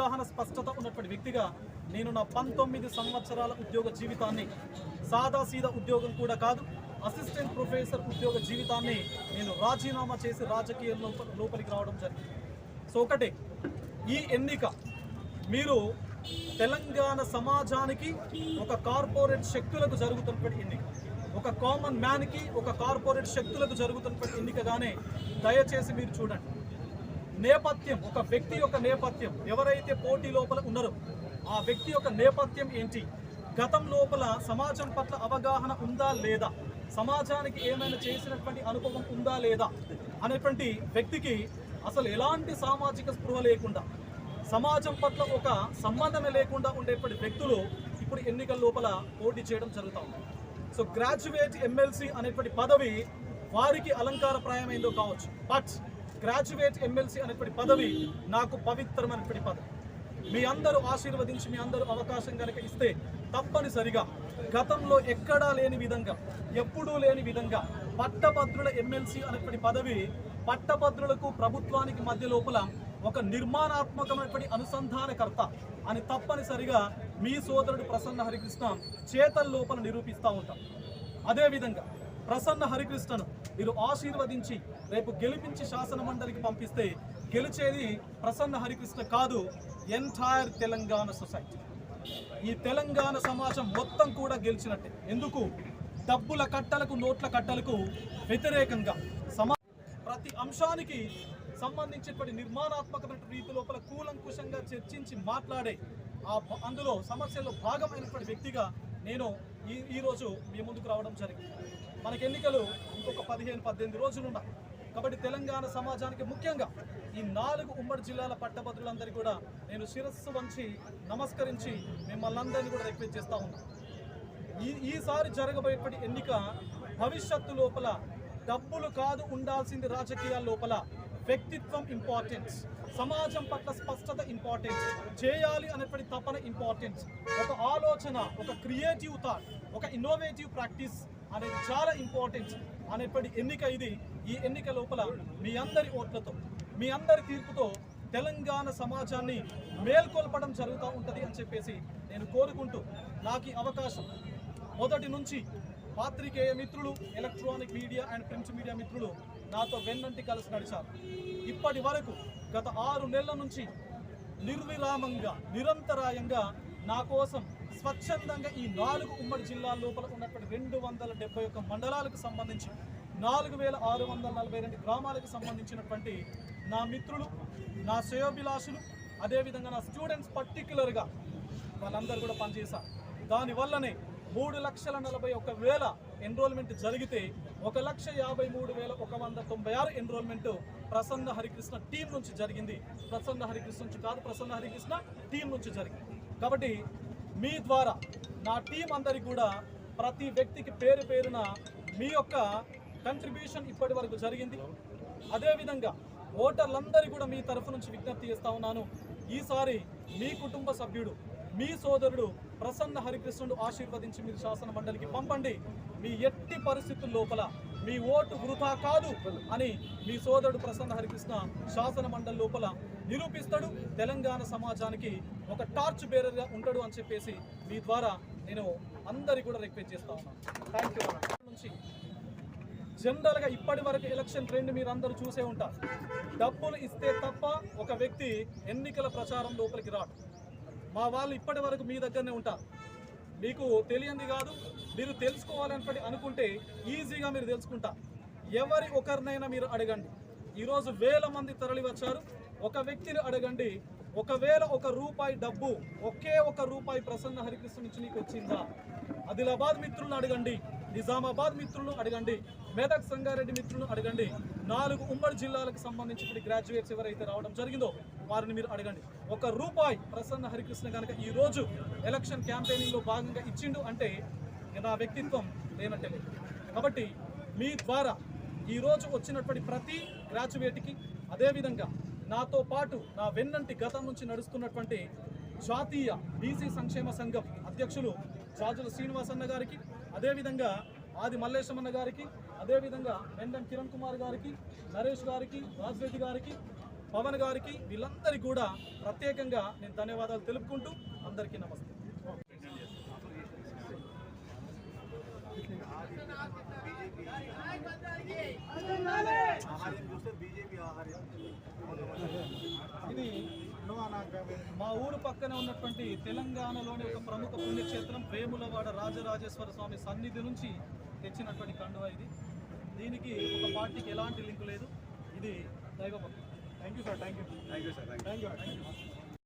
అవగాహన స్పష్టత ఉన్నటువంటి వ్యక్తిగా నేను నా పంతొమ్మిది సంవత్సరాల ఉద్యోగ జీవితాన్ని సాదాసీదా ఉద్యోగం కూడా కాదు అసిస్టెంట్ ప్రొఫెసర్ ఉద్యోగ జీవితాన్ని నేను రాజీనామా చేసి రాజకీయ లోపలికి రావడం జరిగింది. సో ఒకటే ఈ ఎన్నిక మీరు తెలంగాణ సమాజానికి ఒక కార్పొరేట్ శక్తులకు జరుగుతున్నటువంటి ఎన్నిక. ఒక కామన్ మ్యాన్కి ఒక కార్పొరేట్ శక్తులకు జరుగుతున్నటువంటి ఎన్నికగానే దయచేసి మీరు చూడండి. నేపథ్యం ఒక వ్యక్తి యొక్క నేపథ్యం. ఎవరైతే పోటీ లోపల ఉన్నారో ఆ వ్యక్తి యొక్క నేపథ్యం ఏంటి? గతం లోపల సమాజం పట్ల అవగాహన ఉందా లేదా? సమాజానికి ఏమైనా చేసినటువంటి అనుభవం ఉందా లేదా? అనేటువంటి వ్యక్తికి అసలు ఎలాంటి సామాజిక స్పృహ లేకుండా సమాజం పట్ల ఒక సంబంధమే లేకుండా ఉండేటువంటి వ్యక్తులు ఇప్పుడు ఎన్నికల లోపల పోటీ చేయడం జరుగుతూ ఉంది. సో గ్రాడ్యుయేట్ ఎమ్మెల్సీ అనేటువంటి పదవి వారికి అలంకారప్రాయమైందో కావచ్చు. బట్ గ్రాడ్యుయేట్ ఎమ్మెల్సీ అనేటువంటి పదవి నాకు పవిత్రమైనటువంటి పదవి. మీ అందరూ ఆశీర్వదించి మీ అందరూ అవకాశం కనుక ఇస్తే తప్పనిసరిగా గతంలో ఎక్కడా లేని విధంగా ఎప్పుడూ లేని విధంగా పట్టభద్రుల ఎమ్మెల్సీ అనేటువంటి పదవి పట్టభద్రులకు ప్రభుత్వానికి మధ్య లోపల ఒక నిర్మాణాత్మకమైనటువంటి అనుసంధానకర్త అని తప్పనిసరిగా మీ సోదరుడు ప్రసన్న హరికృష్ణ చేతల లోపల నిరూపిస్తూ ఉంటాం. అదేవిధంగా ప్రసన్న హరికృష్ణను మీరు ఆశీర్వదించి రేపు గెలిపించి శాసన మండలికి పంపిస్తే గెలిచేది ప్రసన్న హరికృష్ణ కాదు ఎంటైర్ తెలంగాణ సొసైటీ ఈ తెలంగాణ సమాజం మొత్తం కూడా గెలిచినట్టే. ఎందుకు? డబ్బుల కట్టలకు నోట్ల కట్టలకు వ్యతిరేకంగా. సమా ప్రతి అంశానికి సంబంధించినటువంటి నిర్మాణాత్మకమైన రీతి లోపల కూలంకుషంగా చర్చించి మాట్లాడే ఆ అందులో సమస్యల్లో భాగమైనటువంటి వ్యక్తిగా నేను ఈ ఈరోజు మీ ముందుకు రావడం జరిగింది. మనకి ఎన్నికలు ఇంకొక పదిహేను పద్దెనిమిది రోజులు ఉన్నాయి కాబట్టి తెలంగాణ సమాజానికి ముఖ్యంగా ఈ నాలుగు ఉమ్మడి జిల్లాల పట్టభద్రులందరికీ కూడా నేను శిరస్సు వంచి నమస్కరించి మిమ్మల్ని అందరినీ కూడా రిక్వెస్ట్ చేస్తూ ఉన్నాను ఈ ఈసారి జరగబోయేటువంటి ఎన్నిక భవిష్యత్తు లోపల డబ్బులు కాదు ఉండాల్సింది రాజకీయాల లోపల వ్యక్తిత్వం ఇంపార్టెన్స్ సమాజం పట్ల స్పష్టత ఇంపార్టెన్స్ చేయాలి అనేటువంటి తపన ఇంపార్టెన్స్ ఒక ఆలోచన ఒక క్రియేటివ్ థాట్ ఒక ఇన్నోవేటివ్ ప్రాక్టీస్ అనేది చాలా ఇంపార్టెంట్ అనేటువంటి ఎన్నిక ఇది. ఈ ఎన్నిక లోపల మీ అందరి ఓట్లతో మీ అందరి తీర్పుతో తెలంగాణ సమాజాన్ని మేల్కొల్పడం జరుగుతూ ఉంటుంది అని చెప్పేసి నేను కోరుకుంటూ నాకు ఈ అవకాశం. మొదటి నుంచి పాత్రికేయ మిత్రులు electronic media and print media మిత్రులు నాతో వెన్నంటి కలిసి నడిచారు. ఇప్పటి వరకు గత ఆరు నెలల నుంచి నిర్విరామంగా నిరంతరాయంగా నా కోసం స్వచ్ఛందంగా ఈ నాలుగు ఉమ్మడి జిల్లాల లోపల ఉన్నటువంటి రెండు వందల డెబ్బై ఒక్క మండలాలకు సంబంధించి నాలుగు వేల ఆరు వందల నలభై రెండు గ్రామాలకు సంబంధించినటువంటి నా మిత్రులు నా శ్రేయోభిలాషులు అదేవిధంగా నా స్టూడెంట్స్ పర్టిక్యులర్గా వాళ్ళందరూ కూడా పనిచేశారు దానివల్లనే మూడు లక్షల నలభై ఒక వేల ఎన్రోల్మెంట్ జరిగితే ఒక లక్ష యాభై మూడు వేల ఒక వంద తొంభై ఆరు ఎన్రోల్మెంట్ ప్రసన్న హరికృష్ణ టీం నుంచి జరిగింది. ప్రసన్న హరికృష్ణ నుంచి కాదు ప్రసన్న హరికృష్ణ టీం నుంచి జరిగింది. కాబట్టి మీ ద్వారా నా టీం అందరికి కూడా ప్రతి వ్యక్తికి పేరు పేరున మీ యొక్క కంట్రిబ్యూషన్ ఇప్పటి వరకు జరిగింది. అదేవిధంగా ఓటర్లందరి కూడా మీ తరఫు నుంచి విజ్ఞప్తి చేస్తా ఉన్నాను. ఈసారి మీ కుటుంబ సభ్యుడు మీ సోదరుడు ప్రసన్న హరికృష్ణుడు ఆశీర్వదించి మీరు శాసన మండలికి పంపండి. మీ ఎట్టి పరిస్థితుల లోపల మీ ఓటు వృధా కాదు అని మీ సోదరుడు ప్రసన్న హరికృష్ణ శాసన మండలి లోపల నిరూపిస్తాడు. తెలంగాణ సమాజానికి ఒక టార్చ్ బేరర్గా ఉంటాడు అని చెప్పేసి మీ ద్వారా నేను అందరికీ కూడా రిక్వెస్ట్ చేస్తా ఉన్నాను. థ్యాంక్ యూ నుంచి జనరల్గా ఇప్పటి వరకు ఎలక్షన్ ట్రెండ్ మీరు అందరూ చూసే ఉంటారు డబ్బులు ఇస్తే తప్ప ఒక వ్యక్తి ఎన్నికల ప్రచారం లోపలికి రాడు. మా వాళ్ళు ఇప్పటి వరకు మీ దగ్గరనే ఉంటారు మీకు తెలియంది కాదు మీరు తెలుసుకోవాలని అనుకుంటే ఈజీగా మీరు తెలుసుకుంటారు ఎవరి ఒకరినైనా మీరు అడగండి. ఈరోజు వేల మంది తరలి వచ్చారు ఒక వ్యక్తిని అడగండి ఒకవేళ ఒక రూపాయి డబ్బు ఒకే ఒక రూపాయి ప్రసన్న హరికృష్ణ నుంచి నీకు వచ్చిందా? ఆదిలాబాద్ మిత్రులను అడగండి నిజామాబాద్ మిత్రులను అడగండి మేదక్ సంగారెడ్డి మిత్రులను అడగండి. నాలుగు ఉమ్మడి జిల్లాలకు సంబంధించిన గ్రాడ్యుయేట్స్ ఎవరైతే రావడం జరిగిందో వారిని మీరు అడగండి. ఒక రూపాయి ప్రసన్న హరికృష్ణ కనుక ఈరోజు ఎలక్షన్ క్యాంపెయినింగ్లో భాగంగా ఇచ్చిండు అంటే నా వ్యక్తిత్వం లేనట్టే కాబట్టి మీ ద్వారా ఈ రోజు వచ్చినటువంటి ప్రతి గ్రాడ్యుయేట్కి అదేవిధంగా నాతో పాటు నా వెన్నంటి గతం నుంచి నడుస్తున్నటువంటి జాతీయ బీసీ సంక్షేమ సంఘం అధ్యక్షులు జాజుల శ్రీనివాసన్న గారికి అదేవిధంగా ఆది మల్లేశమన్న గారికి అదేవిధంగా వెండం కిరణ్ కుమార్ గారికి నరేష్ గారికి రాజ్రెడ్డి గారికి పవన్ గారికి వీళ్ళందరికీ కూడా ప్రత్యేకంగా నేను ధన్యవాదాలు తెలుపుకుంటూ అందరికీ నమస్తే. బీజేపీ ఆహార్యం ఇది మా ఊరు పక్కన ఉన్నటువంటి తెలంగాణలోని ఒక ప్రముఖ పుణ్యక్షేత్రం వేములవాడ రాజరాజేశ్వర స్వామి సన్నిధి నుంచి తెచ్చినటువంటి కండువ ఇది. దీనికి ఒక పార్టీకి ఎలాంటి లింక్ లేదు. ఇది దైవ thank you sir thank you thank you sir thank you thank you